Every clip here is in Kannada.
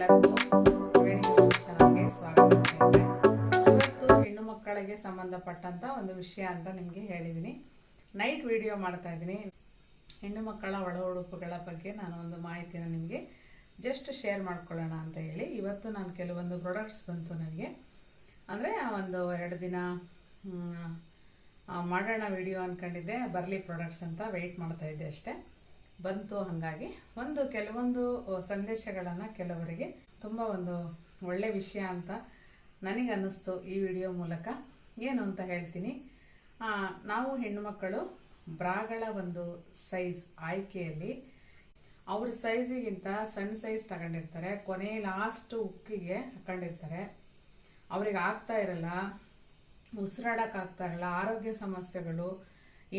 ಎಲ್ಲರಿಗೂ ಇವತ್ತು ಹೆಣ್ಣು ಮಕ್ಕಳಿಗೆ ಸಂಬಂಧಪಟ್ಟಂತ ಒಂದು ವಿಷಯ ಅಂತ ನಿಮಗೆ ಹೇಳಿದ್ದೀನಿ. ನೈಟ್ ವಿಡಿಯೋ ಮಾಡ್ತಾ ಇದ್ದೀನಿ. ಹೆಣ್ಣು ಮಕ್ಕಳ ಒಳ ಉಡುಪುಗಳ ಬಗ್ಗೆ ನಾನು ಒಂದು ಮಾಹಿತಿನ ನಿಮಗೆ ಜಸ್ಟ್ ಶೇರ್ ಮಾಡ್ಕೊಳ್ಳೋಣ ಅಂತ ಹೇಳಿ. ಇವತ್ತು ನಾನು ಕೆಲವೊಂದು ಪ್ರಾಡಕ್ಟ್ಸ್ ಬಂತು ನನಗೆ. ಅಂದರೆ ಒಂದು ಎರಡು ದಿನ ಮಾಡೋಣ ವಿಡಿಯೋ ಅಂದ್ಕೊಂಡಿದ್ದೆ ಬರಲಿ ಪ್ರಾಡಕ್ಟ್ಸ್ ಅಂತ ವೆಯ್ಟ್ ಮಾಡ್ತಾ ಇದ್ದೆ ಅಷ್ಟೇ. ಬಂತು ಹಾಗಾಗಿ ಒಂದು ಕೆಲವೊಂದು ಸಂದೇಶಗಳನ್ನು ಕೆಲವರಿಗೆ ತುಂಬ ಒಂದು ಒಳ್ಳೆ ವಿಷಯ ಅಂತ ನನಗೆ ಅನ್ನಿಸ್ತು ಈ ವಿಡಿಯೋ ಮೂಲಕ. ಏನು ಅಂತ ಹೇಳ್ತೀನಿ. ನಾವು ಹೆಣ್ಣುಮಕ್ಕಳು ಬ್ರಾಗಳ ಒಂದು ಸೈಜ್ ಆಯ್ಕೆಯಲ್ಲಿ ಅವ್ರ ಸೈಜಿಗಿಂತ ಸಣ್ಣ ಸೈಜ್ ತಗೊಂಡಿರ್ತಾರೆ. ಕೊನೆ ಲಾಸ್ಟ್ ಉಕ್ಕಿಗೆ ಹಾಕೊಂಡಿರ್ತಾರೆ. ಅವ್ರಿಗೆ ಆಗ್ತಾ ಇರಲ್ಲ, ಉಸಿರಾಡೋಕ್ಕಾಗ್ತಾ ಇರಲ್ಲ, ಆರೋಗ್ಯ ಸಮಸ್ಯೆಗಳು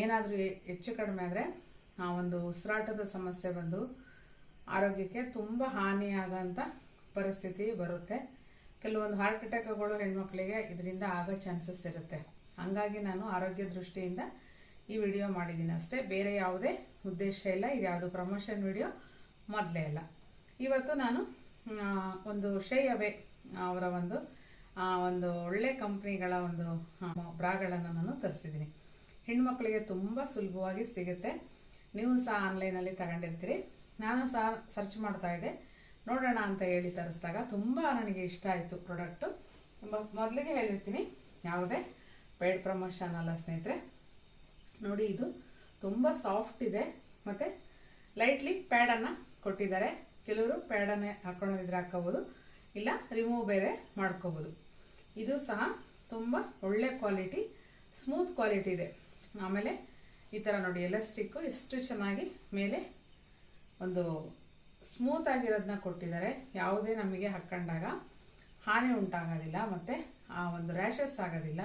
ಏನಾದರೂ ಹೆಚ್ಚು ಕಡಿಮೆ ಆದರೆ ಒಂದು ಉಸಿರಾಟದ ಸಮಸ್ಯೆ ಬಂದು ಆರೋಗ್ಯಕ್ಕೆ ತುಂಬ ಹಾನಿಯಾದಂಥ ಪರಿಸ್ಥಿತಿ ಬರುತ್ತೆ. ಕೆಲವೊಂದು ಹಾರ್ಟ್ ಅಟ್ಯಾಕ್ಗಳು ಹೆಣ್ಮಕ್ಳಿಗೆ ಇದರಿಂದ ಆಗೋ ಚಾನ್ಸಸ್ ಇರುತ್ತೆ. ಹಾಗಾಗಿ ನಾನು ಆರೋಗ್ಯ ದೃಷ್ಟಿಯಿಂದ ಈ ವಿಡಿಯೋ ಮಾಡಿದ್ದೀನಿ ಅಷ್ಟೇ. ಬೇರೆ ಯಾವುದೇ ಉದ್ದೇಶ ಇಲ್ಲ. ಇದು ಯಾವುದು ಪ್ರಮೋಷನ್ ವಿಡಿಯೋ ಮೊದಲೇ ಇಲ್ಲ ಇವತ್ತು ನಾನು ಒಂದು ಶೈ ಅವೇ ಅವರ ಒಂದು ಆ, ಒಂದು ಒಳ್ಳೆ ಕಂಪ್ನಿಗಳ ಒಂದು ಬ್ರಾಗಳನ್ನು ನಾನು ತರಿಸಿದ್ದೀನಿ. ಹೆಣ್ಮಕ್ಳಿಗೆ ತುಂಬ ಸುಲಭವಾಗಿ ಸಿಗುತ್ತೆ. ನೀವು ಸಹ ಆನ್ಲೈನಲ್ಲಿ ತಗೊಂಡಿರ್ತೀರಿ. ನಾನು ಸಹ ಸರ್ಚ್ ಮಾಡ್ತಾ ಇದ್ದೆ. ನೋಡೋಣ ಅಂತ ಹೇಳಿ ತರಿಸಿದಾಗ ತುಂಬ ನನಗೆ ಇಷ್ಟ ಆಯಿತು ಪ್ರಾಡಕ್ಟು ಮೊದಲಿಗೆ ಹೇಳಿರ್ತೀನಿ, ಯಾವುದೇ ಪೇಡ್ ಪ್ರಮೋಷನ್ ಅಲ್ಲ ಸ್ನೇಹಿತರೆ. ನೋಡಿ ಇದು ತುಂಬ ಸಾಫ್ಟ್ ಇದೆ. ಮತ್ತು ಲೈಟ್ಲಿ ಪ್ಯಾಡನ್ನು ಕೊಟ್ಟಿದ್ದಾರೆ. ಕೆಲವರು ಪ್ಯಾಡನ್ನೇ ಹಾಕೊಂಡಿದ್ರೆ ಹಾಕ್ಕೋಬೋದು. ಇಲ್ಲ ರಿಮೂವ್ ಬೇರೆ ಮಾಡ್ಕೋಬೋದು. ಇದು ಸಹ ತುಂಬ ಒಳ್ಳೆ ಕ್ವಾಲಿಟಿ ಸ್ಮೂತ್ ಕ್ವಾಲಿಟಿ ಇದೆ. ಆಮೇಲೆ ಈ ಥರ ನೋಡಿ ಎಲಾಸ್ಟಿಕ್ಕು ಎಷ್ಟು ಚೆನ್ನಾಗಿ ಮೇಲೆ ಒಂದು ಸ್ಮೂತ್ ಆಗಿರೋದನ್ನ ಕೊಟ್ಟಿದ್ದಾರೆ. ಯಾವುದೇ ನಮಗೆ ಹಾಕ್ಕೊಂಡಾಗ ಹಾನಿ ಉಂಟಾಗೋದಿಲ್ಲ ಮತ್ತು ಆ ಒಂದು ರ್ಯಾಷಸ್ ಆಗೋದಿಲ್ಲ.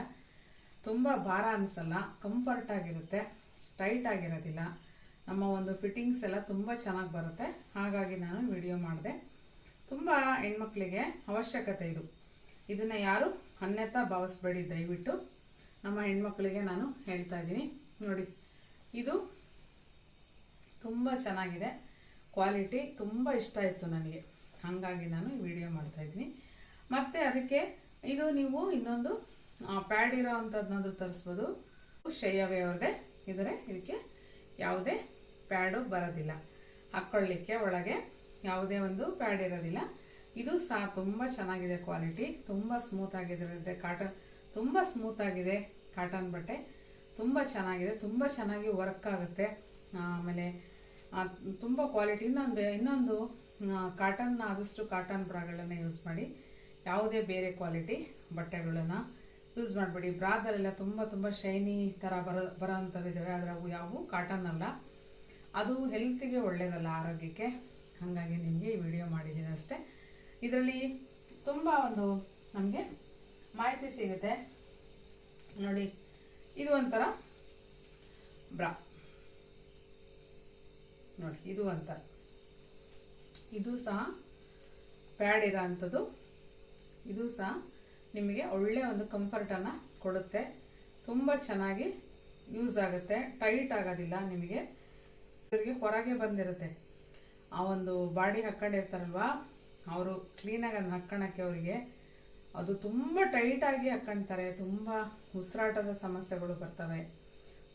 ತುಂಬ ಭಾರ ಅನಿಸಲ್ಲ ಕಂಫರ್ಟ್ ಆಗಿರುತ್ತೆ ಟೈಟ್ ಆಗಿರೋದಿಲ್ಲ. ನಮ್ಮ ಒಂದು ಫಿಟ್ಟಿಂಗ್ಸ್ ಎಲ್ಲ ತುಂಬ ಚೆನ್ನಾಗಿ ಬರುತ್ತೆ. ಹಾಗಾಗಿ ನಾನು ವಿಡಿಯೋ ಮಾಡಿದೆ. ತುಂಬ ಹೆಣ್ಮಕ್ಳಿಗೆ ಅವಶ್ಯಕತೆ ಇದು. ಇದನ್ನು ಯಾರು ಅನ್ಯತಾ ಭಾವಿಸ್ಬೇಡಿ ದಯವಿಟ್ಟು. ನಮ್ಮ ಹೆಣ್ಮಕ್ಳಿಗೆ ನಾನು ಹೇಳ್ತಾ ಇದ್ದೀನಿ. ನೋಡಿ ಇದು ತುಂಬ ಚೆನ್ನಾಗಿದೆ. ಕ್ವಾಲಿಟಿ ತುಂಬ ಇಷ್ಟ ಆಯಿತು ನನಗೆ. ಹಾಗಾಗಿ ನಾನು ಈ ವಿಡಿಯೋ ಮಾಡ್ತಾಯಿದ್ದೀನಿ ಮತ್ತು ಅದಕ್ಕೆ ಇದು ನೀವು ಇನ್ನೊಂದು ಪ್ಯಾಡ್ ಇರೋ ಅಂಥದ್ದನ್ನಾದರೂ ತರಿಸ್ಬೋದು. ಶಯ್ಯವೇ ಅವ್ರದ್ದೇ ಇದ್ರೆ ಇದಕ್ಕೆ ಯಾವುದೇ ಪ್ಯಾಡು ಬರೋದಿಲ್ಲ. ಹಾಕ್ಕೊಳ್ಳಿಕ್ಕೆ ಒಳಗೆ ಯಾವುದೇ ಒಂದು ಪ್ಯಾಡ್ ಇರೋದಿಲ್ಲ. ಇದು ಸಹ ತುಂಬ ಚೆನ್ನಾಗಿದೆ ಕ್ವಾಲಿಟಿ. ತುಂಬ ಸ್ಮೂತ್ ಕಾಟನ್ ತುಂಬ ಸ್ಮೂತ್ ಆಗಿದೆ ಕಾಟನ್ ಬಟ್ಟೆ. ತುಂಬ ಚೆನ್ನಾಗಿದೆ, ತುಂಬ ಚೆನ್ನಾಗಿ ವರ್ಕ್ ಆಗುತ್ತೆ. ಆಮೇಲೆ ತುಂಬ ಕ್ವಾಲಿಟಿ ಇನ್ನೊಂದು ಇನ್ನೊಂದು ಕಾಟನ್ ಆದಷ್ಟು ಕಾಟನ್ ಬ್ರಾಗಳನ್ನು ಯೂಸ್ ಮಾಡಿ. ಯಾವುದೇ ಬೇರೆ ಕ್ವಾಲಿಟಿ ಬಟ್ಟೆಗಳನ್ನು ಯೂಸ್ ಮಾಡಬೇಡಿ. ಬ್ರಾದಲ್ಲೆಲ್ಲ ತುಂಬ ತುಂಬ ಶೈನಿ ಥರ ಬರೋ ಬರೋ ಅಂಥವಿದ್ದಾವೆ ಆದರೆ ಅವು ಯಾವುವು ಕಾಟನ್ ಅಲ್ಲ. ಅದು ಹೆಲ್ತಿಗೆ ಒಳ್ಳೆಯದಲ್ಲ ಆರೋಗ್ಯಕ್ಕೆ. ಹಾಗಾಗಿ ನಿಮಗೆ ಈ ವಿಡಿಯೋ ಮಾಡಿದ್ದೀನಿ ಅಷ್ಟೇ. ಇದರಲ್ಲಿ ತುಂಬ ಒಂದು ನಮಗೆ ಮಾಹಿತಿ ಸಿಗುತ್ತೆ. ನೋಡಿ. ಇದು ಒಂಥರ ಬ್ರಾ. ನೋಡಿ, ಇದು ಒಂಥರ. ಇದು ಸಹ ಪ್ಯಾಡ್ ಇರೋ ಅಂಥದ್ದು ಇದು ಸಹ ನಿಮಗೆ ಒಳ್ಳೆಯ ಒಂದು ಕಂಫರ್ಟನ್ನು ಕೊಡುತ್ತೆ. ತುಂಬ ಚೆನ್ನಾಗಿ ಯೂಸ್ ಆಗುತ್ತೆ. ಟೈಟ್ ಆಗೋದಿಲ್ಲ ನಿಮಗೆ. ಇವರಿಗೆ ಹೊರಗೆ ಬಂದಿರುತ್ತೆ. ಆ ಒಂದು ಬಾಡಿ ಹಾಕ್ಕೊಂಡಿರ್ತಾರಲ್ವ? ಅವರು ಕ್ಲೀನಾಗಿ ಅದನ್ನ ಹಾಕ್ಕೊಳಕ್ಕೆ ಅವರಿಗೆ ಅದು ತುಂಬ ಟೈಟಾಗಿ ಹಾಕ್ಕೊಳ್ತಾರೆ ತುಂಬ ಉಸಿರಾಟದ ಸಮಸ್ಯೆಗಳು ಬರ್ತವೆ.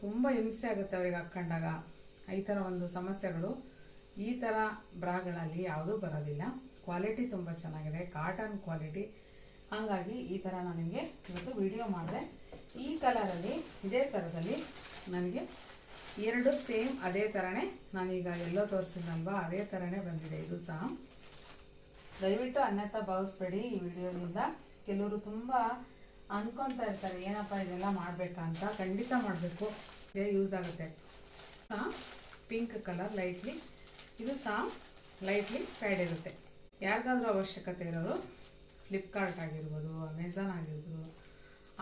ತುಂಬ ಹಿಂಸೆ ಆಗುತ್ತೆ ಅವರಿಗೆ ಹಾಕ್ಕೊಂಡಾಗ. ಈ ಥರ ಒಂದು ಸಮಸ್ಯೆಗಳು, ಈ ಥರ ಬ್ರಾಗಳಲ್ಲಿ ಯಾವುದೂ ಬರೋದಿಲ್ಲ. ಕ್ವಾಲಿಟಿ ತುಂಬ ಚೆನ್ನಾಗಿದೆ ಕಾಟನ್ ಕ್ವಾಲಿಟಿ ಹಾಗಾಗಿ ಈ ಥರ ನಾನು ನಿಮಗೆ ಇವತ್ತು ವಿಡಿಯೋ ಮಾಡಿದೆ. ಈ ಕಲರಲ್ಲಿ ಇದೇ ಥರದಲ್ಲಿ ನನಗೆ ಎರಡು ಸೇಮ್ ಅದೇ ಥರನೇ ನಾನೀಗ ಎಲ್ಲೋ ತೋರಿಸಿದ್ನಲ್ವಾ, ಅದೇ ಥರನೇ ಬಂದಿದೆ. ಇದು ಸಹ ದಯವಿಟ್ಟು ಅನ್ಯತಾ ಭಾವಿಸ್ಬೇಡಿ ಈ ವಿಡಿಯೋದಿಂದ ಕೆಲವರು ತುಂಬ ಅನ್ಕೊತಾ ಇರ್ತಾರೆ, ಏನಪ್ಪ ಇದೆಲ್ಲ ಮಾಡಬೇಕಾ ಅಂತ. ಖಂಡಿತ ಮಾಡಬೇಕು. ಇದೇ ಯೂಸ್ ಆಗುತ್ತೆ. ಸಹ ಪಿಂಕ್ ಕಲರ್ ಲೈಟ್ಲಿ ಇದು ಸಹ ಲೈಟ್ಲಿ ಫ್ಯಾಡ್ ಇರುತ್ತೆ. ಯಾರಿಗಾದ್ರೂ ಅವಶ್ಯಕತೆ ಇರೋರು ಫ್ಲಿಪ್ಕಾರ್ಟ್ ಆಗಿರ್ಬೋದು ಅಮೆಝಾನ್ ಆಗಿರ್ಬೋದು,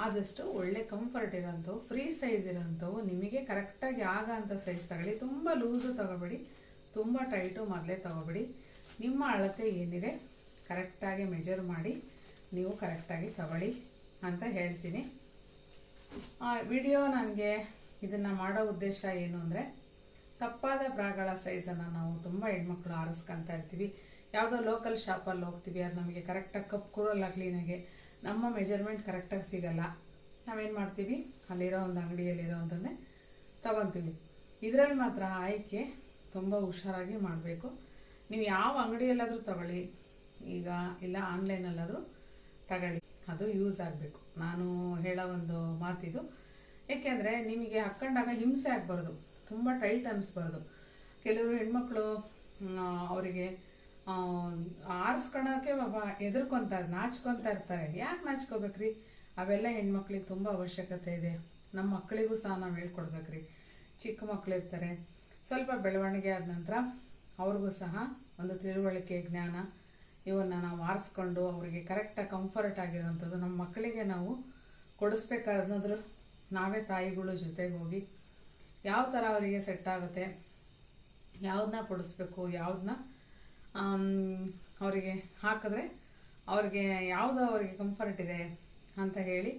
ಆದಷ್ಟು ಒಳ್ಳೆ ಕಂಫರ್ಟ್ ಇರೋಂಥವು ಫ್ರೀ ಸೈಜ್ ಇರೋಂಥವು ನಿಮಗೆ ಕರೆಕ್ಟಾಗಿ ಆಗೋ ಅಂಥ ಸೈಜ್ ತಗೊಳ್ಳಿ. ತುಂಬ ಲೂಸು ತಗೋಬೇಡಿ. ತುಂಬ ಟೈಟು ಮೊದಲೇ ತಗೋಬೇಡಿ. ನಿಮ್ಮ ಅಳತೆ ಏನಿದೆ ಕರೆಕ್ಟಾಗಿ ಮೆಜರ್ ಮಾಡಿ. ನೀವು ಕರೆಕ್ಟಾಗಿ ತಗೊಳ್ಳಿ ಅಂತ ಹೇಳ್ತೀನಿ. ವಿಡಿಯೋ ನನಗೆ ಇದನ್ನು ಮಾಡೋ ಉದ್ದೇಶ ಏನು ಅಂದರೆ, ತಪ್ಪಾದ ಬ್ರಾಗಳ ಸೈಜನ್ನು ನಾವು ತುಂಬ ಹೆಣ್ಮಕ್ಳು ಆರಿಸ್ಕೊತಾ ಇರ್ತೀವಿ. ಯಾವುದೋ ಲೋಕಲ್ ಶಾಪಲ್ಲಿ ಹೋಗ್ತೀವಿ, ಅದು ನಮಗೆ ಕರೆಕ್ಟಾಗಿ ಕಪ್ ಕೂರಲ್ಲ ಕ್ಲೀನಾಗೆ ನಮ್ಮ ಮೆಜರ್ಮೆಂಟ್ ಕರೆಕ್ಟಾಗಿ ಸಿಗಲ್ಲ. ನಾವೇನು ಮಾಡ್ತೀವಿ? ಅಲ್ಲಿರೋ ಒಂದು ಅಂಗಡಿಯಲ್ಲಿರೋ ಅಂತಂದೇ ತಗೊತೀವಿ. ಇದರಲ್ಲಿ ಮಾತ್ರ ಆಯ್ಕೆ ತುಂಬ ಹುಷಾರಾಗಿ ಮಾಡಬೇಕು. ನೀವು ಯಾವ ಅಂಗಡಿಯಲ್ಲಾದರೂ ತಗೊಳ್ಳಿ. ಈಗ ಇಲ್ಲ ಆನ್ಲೈನಲ್ಲಾದರೂ ತಗೊಳ್ಳಿ. ಅದು ಯೂಸ್ ಆಗಬೇಕು. ನಾನು ಹೇಳೋ ಒಂದು ಮಾತಿದು. ಏಕೆಂದರೆ ನಿಮಗೆ ಹಾಕ್ಕೊಂಡಾಗ ಹಿಂಸೆ ಆಗಬಾರ್ದು. ತುಂಬ ಟೈಟ್ ಅನ್ನಿಸ್ಬಾರ್ದು ಕೆಲವರು ಹೆಣ್ಮಕ್ಳು ಅವರಿಗೆ ಆರಿಸ್ಕೊಳೋಕ್ಕೆ ಬಾಬಾ ಹೆದರ್ಕೊಂತಾರೆ ನಾಚ್ಕೊತಾ ಇರ್ತಾರೆ. ಯಾಕೆ ನಾಚ್ಕೋಬೇಕ್ರಿ? ಅವೆಲ್ಲ ಹೆಣ್ಮಕ್ಳಿಗೆ ತುಂಬ ಅವಶ್ಯಕತೆ ಇದೆ. ನಮ್ಮ ಮಕ್ಕಳಿಗೂ ಸಹ ನಾವು ಹೇಳ್ಕೊಡ್ಬೇಕ್ರಿ. ಚಿಕ್ಕ ಮಕ್ಕಳು ಇರ್ತಾರೆ. ಸ್ವಲ್ಪ ಬೆಳವಣಿಗೆ ಆದ ನಂತರ ಅವ್ರಿಗೂ ಸಹ ಒಂದು ತಿಳುವಳಿಕೆ, ಜ್ಞಾನ ಇವನ್ನು ನಾವು ಆರಿಸ್ಕೊಂಡು ಅವರಿಗೆ ಕರೆಕ್ಟಾಗಿ ಕಂಫರ್ಟ್ ಆಗಿರೋಂಥದ್ದು ನಮ್ಮ ಮಕ್ಕಳಿಗೆ ನಾವು ಕೊಡಿಸ್ಬೇಕಾದ್ರೂ ನಾವೇ ತಾಯಿಗಳು ಜೊತೆಗೆ ಹೋಗಿ ಯಾವ ಥರ ಅವರಿಗೆ ಸೆಟ್ ಆಗುತ್ತೆ ಯಾವ್ದನ್ನ ಕೊಡಿಸ್ಬೇಕು ಯಾವ್ದನ್ನ ಅವರಿಗೆ ಹಾಕಿದ್ರೆ ಅವ್ರಿಗೆ ಯಾವುದು ಅವರಿಗೆ ಕಂಫರ್ಟ್ ಇದೆ ಅಂತ ಹೇಳಿ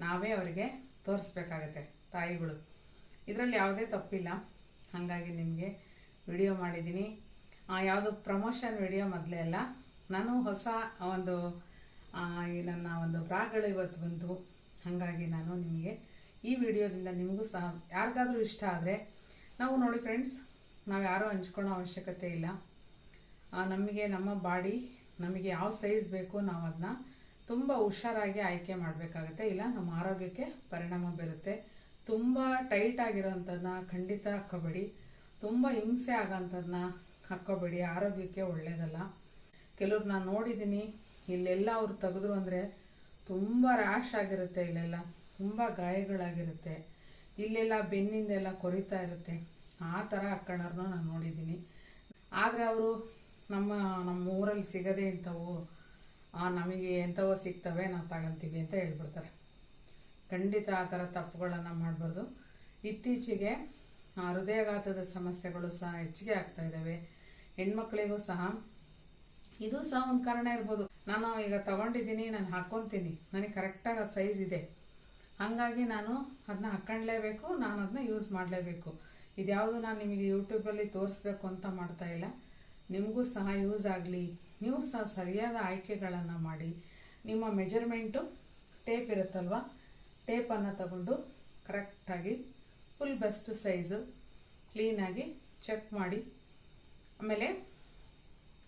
ನಾವೇ ಅವರಿಗೆ ತೋರಿಸ್ಬೇಕಾಗತ್ತೆ ತಾಯಿಗಳು. ಇದರಲ್ಲಿ ಯಾವುದೇ ತಪ್ಪಿಲ್ಲ. ಹಾಗಾಗಿ ನಿಮಗೆ ವಿಡಿಯೋ ಮಾಡಿದ್ದೀನಿ. ಯಾವುದು ಪ್ರಮೋಷನ್ ವಿಡಿಯೋ ಮೊದಲೇ ಅಲ್ಲ. ನಾನು ಹೊಸ ಒಂದು ನನ್ನ ಒಂದು ಬ್ರಾಗಳು ಇವತ್ತು ಬಂತು ಹಾಗಾಗಿ ನಾನು ನಿಮಗೆ ಈ ವಿಡಿಯೋದಿಂದ ನಿಮಗೂ ಸಹ ಯಾರಿಗಾದರೂ ಇಷ್ಟ ಆದರೆ ನಾವು ನೋಡಿ ಫ್ರೆಂಡ್ಸ್ ನಾವು ಯಾರೂ ಹಂಚ್ಕೊಳ್ಳೋ ಅವಶ್ಯಕತೆ ಇಲ್ಲ. ನಮಗೆ ನಮ್ಮ ಬಾಡಿ, ನಮಗೆ ಯಾವ ಸೈಜ್ ಬೇಕು ನಾವು ಅದನ್ನ ತುಂಬ ಹುಷಾರಾಗಿ ಆಯ್ಕೆ ಮಾಡಬೇಕಾಗುತ್ತೆ. ಇಲ್ಲ, ನಮ್ಮ ಆರೋಗ್ಯಕ್ಕೆ ಪರಿಣಾಮ ಬೀರುತ್ತೆ. ತುಂಬ ಟೈಟ್ ಆಗಿರೋಂಥದ್ದನ್ನ ಖಂಡಿತ ಹಾಕ್ಕೋಬೇಡಿ. ತುಂಬ ಹಿಂಸೆ ಆಗೋಂಥದ್ದನ್ನ ಹಾಕ್ಕೋಬೇಡಿ. ಆರೋಗ್ಯಕ್ಕೆ ಒಳ್ಳೆಯದಲ್ಲ ಕೆಲವ್ರು ನಾನು ನೋಡಿದ್ದೀನಿ ಇಲ್ಲೆಲ್ಲ ಅವ್ರು ತೆಗೆದ್ರು ಅಂದರೆ ತುಂಬ ರ್ಯಾಶ್ ಆಗಿರುತ್ತೆ ಇಲ್ಲೆಲ್ಲ, ತುಂಬ ಗಾಯಗಳಾಗಿರುತ್ತೆ. ಇಲ್ಲೆಲ್ಲ ಬೆನ್ನಿಂದೆಲ್ಲ ಕೊರಿತಾ ಇರುತ್ತೆ. ಆ ಥರ ಹಾಕ್ಕೊಳ್ಳೋರ್ನ ನಾನು ನೋಡಿದ್ದೀನಿ ಆದರೆ ಅವರು, ನಮ್ಮ ನಮ್ಮ ಊರಲ್ಲಿ ಸಿಗದೆ ಇಂಥವು ನಮಗೆ ಎಂಥವೋ ಸಿಗ್ತವೆ ನಾವು ತಗೊಳ್ತೀವಿ ಅಂತ ಹೇಳ್ಬಿಡ್ತಾರೆ. ಖಂಡಿತ ಆ ಥರ ತಪ್ಪುಗಳನ್ನು ಮಾಡಬಾರ್ದು. ಇತ್ತೀಚೆಗೆ ಹೃದಯಾಘಾತದ ಸಮಸ್ಯೆಗಳು ಸಹ ಹೆಚ್ಚಿಗೆ ಆಗ್ತಾ ಇದ್ದಾವೆ. ಹೆಣ್ಮಕ್ಳಿಗೂ ಸಹ ಇದು ಸಹ ಒಂದು ಕಾರಣ ಇರ್ಬೋದು. ನಾನು ಈಗ ತಗೊಂಡಿದ್ದೀನಿ, ನಾನು ಹಾಕ್ಕೊತೀನಿ ನನಗೆ ಕರೆಕ್ಟಾಗಿ ಅದು ಸೈಜ್ ಇದೆ. ಹಾಗಾಗಿ ನಾನು ಅದನ್ನ ಹಾಕ್ಕೊಳ್ಳೇಬೇಕು ನಾನು ಅದನ್ನ ಯೂಸ್ ಮಾಡಲೇಬೇಕು. ಇದ್ಯಾವುದು ನಾನು ನಿಮಗೆ ಯೂಟ್ಯೂಬಲ್ಲಿ ತೋರಿಸ್ಬೇಕು ಅಂತ ಮಾಡ್ತಾ ಇಲ್ಲ. ನಿಮಗೂ ಸಹ ಯೂಸ್ ಆಗಲಿ. ನೀವು ಸಹ ಸರಿಯಾದ ಆಯ್ಕೆಗಳನ್ನು ಮಾಡಿ. ನಿಮ್ಮ ಮೆಜರ್ಮೆಂಟು ಟೇಪ್ ಇರುತ್ತಲ್ವ? ಟೇಪನ್ನು ತಗೊಂಡು ಕರೆಕ್ಟಾಗಿ ಫುಲ್ ಬೆಸ್ಟ್ ಸೈಜು ಕ್ಲೀನಾಗಿ ಚೆಕ್ ಮಾಡಿ. ಆಮೇಲೆ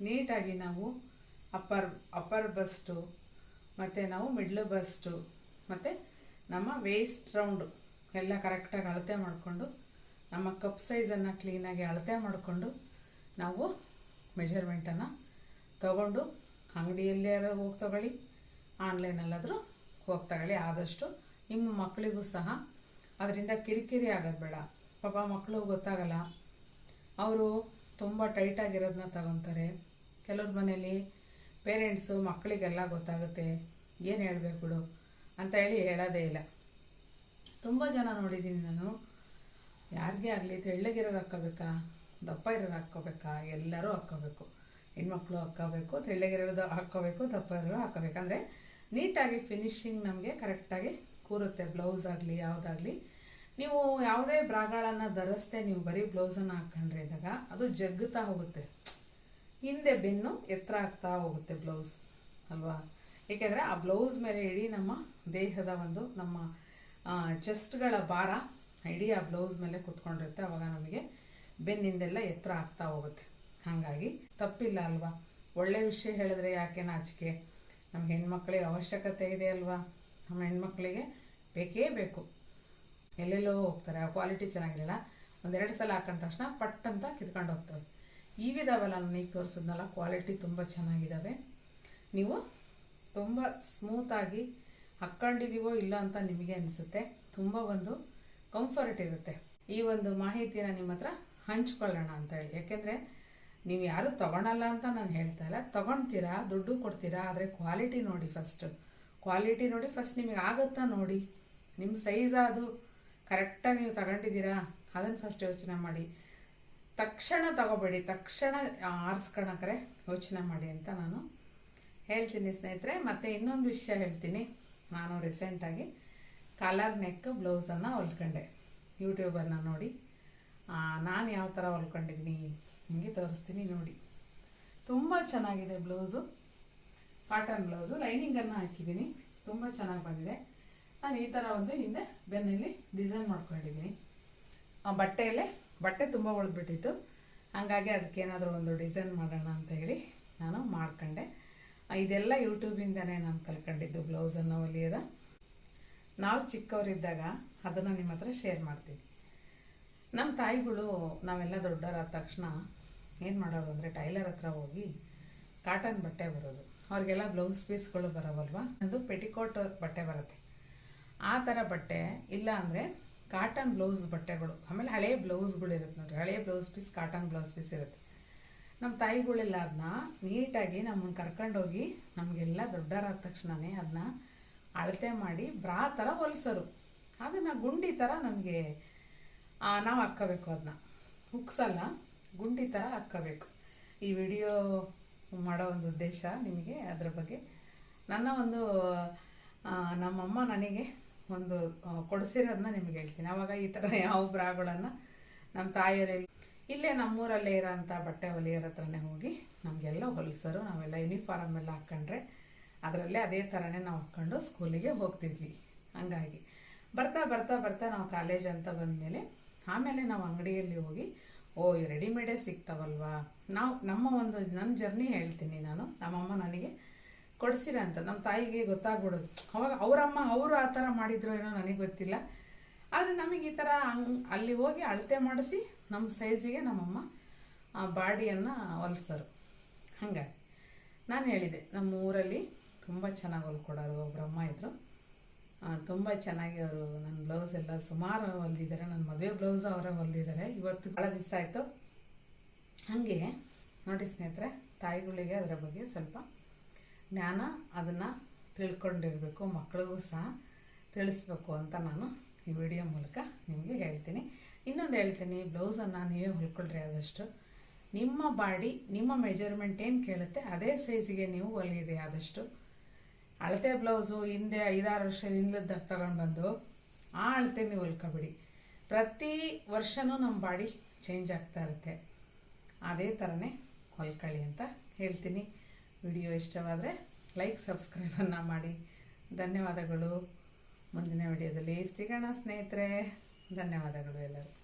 ನೀಟಾಗಿ ನಾವು ಅಪ್ಪರ್ ಅಪ್ಪರ್ ಬಸ್ಟು ಮತ್ತು ನಾವು ಮಿಡ್ಲ್ ಬಸ್ಟು ಮತ್ತು ನಮ್ಮ ವೇಸ್ಟ್ ರೌಂಡು ಎಲ್ಲ ಕರೆಕ್ಟಾಗಿ ಅಳತೆ ಮಾಡಿಕೊಂಡು, ನಮ್ಮ ಕಪ್ ಸೈಜನ್ನು ಕ್ಲೀನಾಗಿ ಅಳತೆ ಮಾಡಿಕೊಂಡು ನಾವು ಮೆಜರ್ಮೆಂಟನ್ನು ತಗೊಂಡು ಅಂಗಡಿಯಲ್ಲಾರು ಹೋಗಿ ತಗೊಳ್ಳಿ ಆನ್ಲೈನಲ್ಲಾದರೂ ಹೋಗಿ ತಗೊಳ್ಳಿ. ಆದಷ್ಟು ನಿಮ್ಮ ಮಕ್ಕಳಿಗೂ ಸಹ ಅದರಿಂದ ಕಿರಿಕಿರಿ ಆಗೋದು ಬೇಡ. ಪಾಪ ಮಕ್ಕಳು ಗೊತ್ತಾಗಲ್ಲ. ಅವರು ತುಂಬ ಟೈಟಾಗಿರೋದನ್ನ ತಗೊತಾರೆ. ಕೆಲವ್ರ ಮನೇಲಿ ಪೇರೆಂಟ್ಸು ಮಕ್ಕಳಿಗೆಲ್ಲ ಗೊತ್ತಾಗುತ್ತೆ. ಏನು ಹೇಳಬೇಕು ಅಂತ ಹೇಳಿ ಹೇಳೋದೇ ಇಲ್ಲ. ತುಂಬ ಜನ ನೋಡಿದ್ದೀನಿ ನಾನು. ಯಾರಿಗೇ ಆಗಲಿ ತೆಳ್ಳಗಿರೋದು ಹಾಕ್ಕೋಬೇಕಾ? ದಪ್ಪ ಇರೋದು ಹಾಕ್ಕೋಬೇಕಾ? ಎಲ್ಲರೂ ಹಾಕ್ಕೋಬೇಕು. ಹೆಣ್ಮಕ್ಳು ಹಾಕ್ಕೋಬೇಕು, ತೆಳ್ಳಗಿರೋದು ಹಾಕ್ಕೋಬೇಕು, ದಪ್ಪ ಇರೋದು ಹಾಕ್ಕೋಬೇಕು. ಅಂದರೆ ನೀಟಾಗಿ ಫಿನಿಶಿಂಗ್ ನಮಗೆ ಕರೆಕ್ಟಾಗಿ ಕೂರುತ್ತೆ. ಬ್ಲೌಸ್ ಆಗಲಿ, ಯಾವುದಾಗಲಿ. ನೀವು ಯಾವುದೇ ಬ್ರಾಗಳನ್ನು ಧರಿಸ್ದೆ ನೀವು ಬರೀ ಬ್ಲೌಸನ್ನು ಹಾಕೊಂಡ್ರೆ ಇದ್ದಾಗ ಅದು ಜಗ್ಗುತ್ತಾ ಹೋಗುತ್ತೆ. ಹಿಂದೆ ಬೆನ್ನು ಎತ್ತರ ಆಗ್ತಾ ಹೋಗುತ್ತೆ ಬ್ಲೌಸ್, ಅಲ್ವಾ? ಏಕೆಂದರೆ ಆ ಬ್ಲೌಸ್ ಮೇಲೆ ಇಡೀ ನಮ್ಮ ದೇಹದ ಒಂದು ನಮ್ಮ ಚೆಸ್ಟ್ಗಳ ಭಾರ ಇಡೀ ಆ ಬ್ಲೌಸ್ ಮೇಲೆ ಕುತ್ಕೊಂಡಿರುತ್ತೆ. ಅವಾಗ ನಮಗೆ ಬೆನ್ನಿಂದೆಲ್ಲ ಎತ್ತರ ಆಗ್ತಾ ಹೋಗುತ್ತೆ. ಹಾಗಾಗಿ ತಪ್ಪಿಲ್ಲ ಅಲ್ವಾ? ಒಳ್ಳೆ ವಿಷಯ ಹೇಳಿದ್ರೆ ಯಾಕೆ ನಾಚಿಕೆ? ನಮ್ಮ ಹೆಣ್ಮಕ್ಳಿಗೆ ಅವಶ್ಯಕತೆ ಇದೆ ಅಲ್ವಾ? ನಮ್ಮ ಹೆಣ್ಮಕ್ಳಿಗೆ ಬೇಕೇ ಬೇಕು. ಎಲ್ಲೆಲ್ಲೋ ಹೋಗ್ತಾರೆ, ಆ ಕ್ವಾಲಿಟಿ ಚೆನ್ನಾಗಿರಲ್ಲ. ಒಂದೆರಡು ಸಲ ಹಾಕೊಂಡ ತಕ್ಷಣ ಪಟ್ ಅಂತ ಕಿತ್ಕೊಂಡು ಹೋಗ್ತವೆ. ಇವಿದಾವಲ್ಲ ನಾನು ತೋರಿಸಿದ್ನಲ್ಲ ಕ್ವಾಲಿಟಿ ತುಂಬ ಚೆನ್ನಾಗಿದ್ದಾವೆ ನೀವು ತುಂಬ ಸ್ಮೂತಾಗಿ ಹಾಕ್ಕೊಂಡಿದ್ದೀವೋ ಇಲ್ಲ ಅಂತ ನಿಮಗೆ ಅನಿಸುತ್ತೆ. ತುಂಬ ಒಂದು ಕಂಫರ್ಟ್ ಇರುತ್ತೆ. ಈ ಒಂದು ಮಾಹಿತಿನ ನಿಮ್ಮ ಹತ್ರ ಹಂಚ್ಕೊಳ್ಳೋಣ ಅಂತ ಹೇಳಿ. ಯಾಕೆಂದರೆ ನೀವು ಯಾರು ತೊಗೊಳಲ್ಲ ಅಂತ ನಾನು ಹೇಳ್ತಾ ಇಲ್ಲ. ತೊಗೊಳ್ತೀರಾ, ದುಡ್ಡು ಕೊಡ್ತೀರಾ, ಆದರೆ ಕ್ವಾಲಿಟಿ ನೋಡಿ ಫಸ್ಟು ಕ್ವಾಲಿಟಿ ನೋಡಿ ಫಸ್ಟ್ ನಿಮಗೆ ಆಗುತ್ತಾ ನೋಡಿ? ನಿಮ್ಮ ಸೈಜ್ ಅದು ಕರೆಕ್ಟಾಗಿ ನೀವು ತಗೊಂಡಿದ್ದೀರಾ, ಅದನ್ನು ಫಸ್ಟ್ ಯೋಚನೆ ಮಾಡಿ. ತಕ್ಷಣ ತಗೋಬೇಡಿ, ತಕ್ಷಣ ಆರಿಸ್ಕೊಳಕ್ರೆ ಯೋಚನೆ ಮಾಡಿ ಅಂತ ನಾನು ಹೇಳ್ತೀನಿ ಸ್ನೇಹಿತರೆ. ಮತ್ತು ಇನ್ನೊಂದು ವಿಷಯ ಹೇಳ್ತೀನಿ. ನಾನು ರೀಸೆಂಟಾಗಿ ಕಲರ್ ನೆಕ್ ಬ್ಲೌಸನ್ನು ಹೊಲ್ಕೊಂಡೆ. ಯೂಟ್ಯೂಬನ್ನು ನೋಡಿ. ನಾನು ಯಾವ ಥರ ಹೊಲ್ಕೊಂಡಿದ್ದೀನಿ ನಿಮಗೆ ತೋರಿಸ್ತೀನಿ ನೋಡಿ. ತುಂಬ ಚೆನ್ನಾಗಿದೆ ಬ್ಲೌಸು ಕಾಟನ್ ಬ್ಲೌಸು ಲೈನಿಂಗನ್ನು ಹಾಕಿದ್ದೀನಿ. ತುಂಬ ಚೆನ್ನಾಗಿ ಬಂದಿದೆ. ನಾನು ಈ ಥರ ಒಂದು ಹಿಂದೆ ಬೆನ್ನಲ್ಲಿ ಡಿಸೈನ್ ಮಾಡ್ಕೊಂಡಿದ್ದೀನಿ. ಆ ಬಟ್ಟೆಯಲ್ಲೇ, ಬಟ್ಟೆ ತುಂಬ ಉಳಿದ್ಬಿಟ್ಟಿತ್ತು ಹಾಗಾಗಿ ಅದಕ್ಕೆ ಏನಾದರೂ ಒಂದು ಡಿಸೈನ್ ಮಾಡೋಣ ಅಂತ ಹೇಳಿ ನಾನು ಮಾಡ್ಕೊಂಡೆ. ಇದೆಲ್ಲ ಯೂಟ್ಯೂಬಿಂದನೇ ನಾನು ಕಲ್ಕೊಂಡಿದ್ದು ಬ್ಲೌಸನ್ನು ಹೊಲಿಯೋದ ನಾವು ಚಿಕ್ಕವರಿದ್ದಾಗ ಅದನ್ನು ನಿಮ್ಮ ಹತ್ರ ಶೇರ್ ಮಾಡ್ತೀನಿ. ನಮ್ಮ ತಾಯಿಗಳು ನಾವೆಲ್ಲ ದೊಡ್ಡವರಾದ ತಕ್ಷಣ ಏನು ಮಾಡೋದು ಅಂದರೆ ಟೈಲರ್ ಹತ್ರ ಹೋಗಿ ಕಾಟನ್ ಬಟ್ಟೆ ಬರೋದು. ಅವ್ರಿಗೆಲ್ಲ ಬ್ಲೌಸ್ ಪೀಸ್ಗಳು ಬರೋವಲ್ವ? ಅದು ಪೆಟಿಕೋಟ್ ಬಟ್ಟೆ ಬರುತ್ತೆ. ಆ ಥರ ಬಟ್ಟೆ, ಇಲ್ಲ ಅಂದರೆ ಕಾಟನ್ ಬ್ಲೌಸ್ ಬಟ್ಟೆಗಳು. ಆಮೇಲೆ ಹಳೆ ಬ್ಲೌಸ್ಗಳು ಇರುತ್ತೆ ನೋಡಿರಿ. ಹಳೆ blouse piece cotton blouse piece ಇರುತ್ತೆ. ನಮ್ಮ ತಾಯಿಗಳೆಲ್ಲ ಅದನ್ನ ನೀಟಾಗಿ ನಮ್ಮನ್ನು ಕರ್ಕೊಂಡೋಗಿ ನಮಗೆಲ್ಲ ದೊಡ್ಡರಾದ ತಕ್ಷಣವೇ ಅದನ್ನ ಅಳತೆ ಮಾಡಿ ಬ್ರಾ ಥರ ಹೊಲಿಸೋರು. ಅದನ್ನು ಗುಂಡಿ ಥರ ನಮಗೆ ನಾವು ಹಾಕ್ಕೋಬೇಕು ಅದನ್ನ ಹುಕ್ಸಲ್ಲ ಗುಂಡಿ ಥರ ಹಾಕ್ಕೋಬೇಕು. ಈ ವಿಡಿಯೋ ಮಾಡೋ ಒಂದು ಉದ್ದೇಶ ನಿಮಗೆ ಅದರ ಬಗ್ಗೆ. ನನ್ನ ಒಂದು ನಮ್ಮಮ್ಮ ನನಗೆ ಒಂದು ಕೊಡಿಸಿರೋದನ್ನ ನಿಮಗೆ ಹೇಳ್ತೀನಿ. ಆವಾಗ ಈ ಥರ ಯಾವ ಬ್ರಾಗಳನ್ನು ನಮ್ಮ ತಾಯಿಯರಲ್ಲಿ ಇಲ್ಲೇ ನಮ್ಮೂರಲ್ಲೇ ಇರೋಂಥ ಬಟ್ಟೆ ಹೊಲಿಯೋರ ಹತ್ರನೇ ಹೋಗಿ ನಮಗೆಲ್ಲ ಹೊಲಿಸರು, ನಾವೆಲ್ಲ ಯೂನಿಫಾರ್ಮ್ ಎಲ್ಲ ಹಾಕ್ಕೊಂಡ್ರೆ ಅದರಲ್ಲೇ ಅದೇ ಥರನೇ ನಾವು ಹಾಕ್ಕೊಂಡು ಸ್ಕೂಲಿಗೆ ಹೋಗ್ತಿದ್ವಿ. ಹಂಗಾಗಿ. ಬರ್ತಾ ಬರ್ತಾ ಬರ್ತಾ ನಾವು ಕಾಲೇಜ್ ಅಂತ ಬಂದಮೇಲೆ ಆಮೇಲೆ ನಾವು ಅಂಗಡಿಯಲ್ಲಿ ಹೋಗಿ, ಓ ರೆಡಿಮೇಡೇ ಸಿಗ್ತಾವಲ್ವಾ? ನಾವು ನಮ್ಮ ಒಂದು ನನ್ನ ಜರ್ನಿ ಹೇಳ್ತೀನಿ ನಾನು. ನಮ್ಮಮ್ಮ ನನಗೆ ಕೊಡಿಸಿರ ಅಂತ. ನಮ್ಮ ತಾಯಿಗೆ ಗೊತ್ತಾಗ್ಬಿಡೋದು. ಅವಾಗ ಅವರಮ್ಮ ಅವರು ಆ ಥರ ಮಾಡಿದ್ರು ಏನೋ ನನಗೆ ಗೊತ್ತಿಲ್ಲ. ಆದರೆ ನಮಗೆ ಈ ಥರ ಅಲ್ಲಿ ಹೋಗಿ ಅಳತೆ ಮಾಡಿಸಿ ನಮ್ಮ ಸೈಜಿಗೆ ನಮ್ಮಮ್ಮ ಆ ಬಾಡಿಯನ್ನು ಹೊಲ್ಸರು. ಹಾಗಾಗಿ ನಾನು ಹೇಳಿದೆ ನಮ್ಮ ಊರಲ್ಲಿ ತುಂಬ ಚೆನ್ನಾಗಿ ಹೊಲ್ಕೊಡೋರು ಒಬ್ಬರಮ್ಮ ಇದ್ದರು ತುಂಬ ಚೆನ್ನಾಗಿ ಅವರು ನನ್ನ ಬ್ಲೌಸ್ ಎಲ್ಲ ಸುಮಾರು ಹೊಲ್ದಿದ್ದಾರೆ. ನನ್ನ ಮದುವೆ ಬ್ಲೌಸ್ ಅವರೇ ಹೊಲ್ದಿದ್ದಾರೆ. ಇವತ್ತು ಭಾಳ ದಿವಸ ಆಯಿತು. ಹಾಗೆ, ನೋಡಿ ಸ್ನೇಹಿತರೆ, ತಾಯಿಗಳಿಗೆ ಅದರ ಬಗ್ಗೆ ಸ್ವಲ್ಪ ಜ್ಞಾನ ಅದನ್ನು ತಿಳ್ಕೊಂಡಿರಬೇಕು ಮಕ್ಕಳಿಗೂ ಸಹ ತಿಳಿಸ್ಬೇಕು ಅಂತ ನಾನು ಈ ವಿಡಿಯೋ ಮೂಲಕ ನಿಮಗೆ ಹೇಳ್ತೀನಿ. ಇನ್ನೊಂದು ಹೇಳ್ತೀನಿ, ಬ್ಲೌಸನ್ನು ನೀವೇ ಹೊಲ್ಕೊಳ್ರಿ ಆದಷ್ಟು. ನಿಮ್ಮ ಬಾಡಿ, ನಿಮ್ಮ ಮೆಜರ್ಮೆಂಟ್ ಏನು ಕೇಳುತ್ತೆ ಅದೇ ಸೈಜಿಗೆ ನೀವು ಹೊಲಿಯಿರಿ ಆದಷ್ಟು. ಅಳತೆ ಬ್ಲೌಸು ಹಿಂದೆ ಐದಾರು ವರ್ಷ ಹಿಂದದ ತಗೊಂಡು ಬಂದು ಆ ಅಳತೆ ನೀವು ಹೊಲ್ಕೊಬಿಡಿ. ಪ್ರತಿ ವರ್ಷವೂ ನಮ್ಮ ಬಾಡಿ ಚೇಂಜ್ ಆಗ್ತಾ ಇರುತ್ತೆ. ಅದೇ ಥರನೇ ಹೊಲ್ಕೊಳ್ಳಿ ಅಂತ ಹೇಳ್ತೀನಿ. ವಿಡಿಯೋ ಇಷ್ಟವಾದರೆ ಲೈಕ್ ಸಬ್ಸ್ಕ್ರೈಬನ್ನು ಮಾಡಿ. ಧನ್ಯವಾದಗಳು. ಮುಂದಿನ ವಿಡಿಯೋದಲ್ಲಿ ಸಿಗೋಣ ಸ್ನೇಹಿತರೆ. ಧನ್ಯವಾದಗಳು ಎಲ್ಲರಿಗೂ.